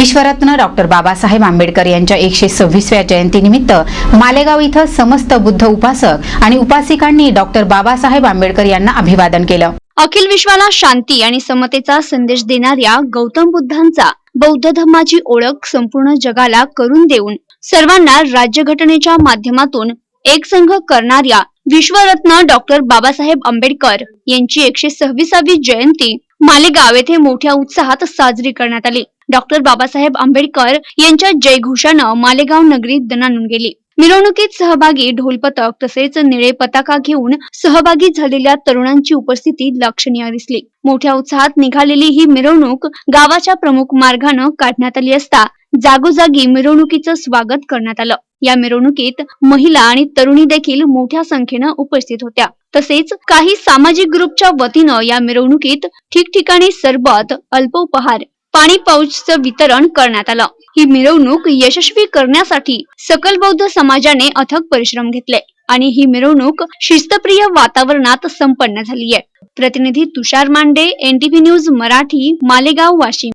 विश्वरत्न doctor Babasaheb Ambedkar यांच्या एकशे सव्वीसव्या जयंतीनिमित्त मालेगाव इथं समस्त बुद्ध उपासक आणि उपासिकांनी डॉक्टर बाबासाहेब आंबेडकर यांना अभिवादन केलं. अखिल विश्वाला शांती आणि समतेचा संदेश देणाऱ्या गौतम बुद्धांचा बौद्ध धर्माची ओळख संपूर्ण जगाला करून देऊन सर्वांना राज्यघटनेच्या माध्यमातून एक संघ करणाऱ्या विश्वरत्न डॉक्टर बाबासाहेब आंबेडकर यांची एकशे सव्वीसावी जयंती मालेगाव येथे मोठ्या उत्साहात साजरी करण्यात आली. डॉक्टर बाबासाहेब आंबेडकर यांच्या जयघोषानं मालेगाव नगरी दणानून गेली. मिरवणुकीत सहभागी ढोलपथक तसेच निळे पताका घेऊन सहभागी झालेल्या तरुणांची उपस्थिती लक्षणीय दिसली. मोठ्या उत्साहात निघालेली ही मिरवणूक गावाच्या प्रमुख मार्गानं काढण्यात आली असता जागोजागी मिरवणुकीचं स्वागत करण्यात आलं. या मिरवणुकीत महिला आणि तरुणी देखील मोठ्या संख्येनं उपस्थित होत्या. तसेच काही सामाजिक ग्रुपच्या वतीनं या मिरवणुकीत ठिकठिकाणी सरबत अल्पोपहार पाणी पाऊचचं वितरण करण्यात आलं. ही मिरवणूक यशस्वी करण्यासाठी सकल बौद्ध समाजाने अथक परिश्रम घेतले आणि ही मिरवणूक शिस्तप्रिय वातावरणात संपन्न झाली आहे. प्रतिनिधी तुषार मांडे एनटीव्ही न्यूज मराठी मालेगाव वाशिम.